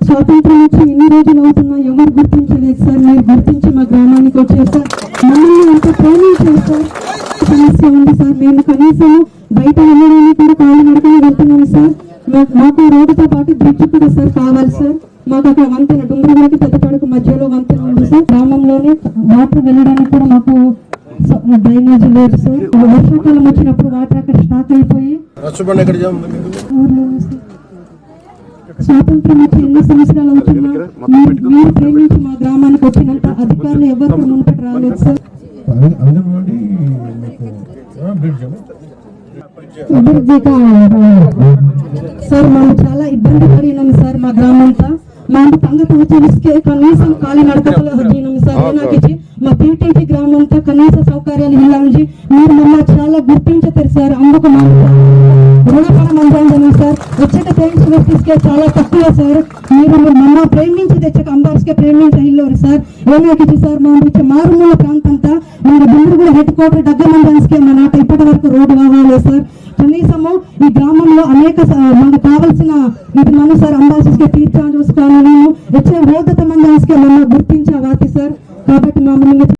స్వాతంత్రం వచ్చి ఎన్ని రోజులు అవుతున్నా ఎవరు గుర్తించలేదు సార్. మీరు గుర్తించి మా గ్రామానికి వచ్చారు సార్. మమ్మల్ని అంత ప్రేమించారు సార్. సమస్య ఉంది సార్. మేము కనీసం బయట వెళ్ళడానికి కూడా కాళ్ళు నడకని వెళ్తున్నాం సార్. మాకు రోడ్డుతో పాటు బ్రిడ్జ్ కూడా సార్ కావాలి సార్. మాకు అక్కడ వంతెన డుంగురకి పెద్దపడకు మధ్యలో వంతెన ఉంది సార్. గ్రామంలోనే వాటర్ వెళ్ళడానికి కూడా మాకు డ్రైనేజ్ లేదు సార్. వర్షాకాలం వచ్చినప్పుడు వాటర్ అక్కడ స్టాక్ అయిపోయి స్వాతంత్రం వచ్చి ఎన్ని సంవత్సరాలు అవుతున్నా? మీరు మీరు ప్రేమించి మా గ్రామానికి వచ్చినంత అధికారులు ఎవరు కూడా మునుపటి రాలేదు సార్ మీకు? అభివృద్ధి సార్ మేము చాలా ఇబ్బంది పడినాం సార్ మా గ్రామంతా. మేము సంగతి వచ్చేసరికి కనీసం ఖాళీ నడకలు హద్దినాం సార్. ఏనాకిచ్చి మా పీటీసీ గ్రామంతో కనీస సౌకర్యాలు ఇల్లాంచి మీరు మమ్మల్ని చాలా గుర్తించారు సార్ అందుకు మేము రుణపడం అందాం సార్. వచ్చేక పేరెంట్స్ వ్యక్తికే చాలా తక్కువ సార్. మీరు మమ్మ ప్రేమించి తెచ్చక అంబార్స్కే ప్రేమించి వెళ్ళారు సార్. ఏమైతే సార్? మా ఇచ్చే మారుమూల ప్రాంతంతా మన బిల్లుగుల హెడ్ క్వార్టర్ దగ్గర మన మా నాట ఇప్పటి వరకు రోడ్డు కావాలి సార్. కనీసము ఈ గ్రామంలో అనేక స- మనకు కావాల్సిన ఇది మనం సార్ అంబాసిస్కే తీర్చాలి చూసుకోవాలి నేను వచ్చే రోడ్డు మందానికి మమ్మల్ని గుర్తించే వాటి సార్. కాబట్టి మమ్మల్ని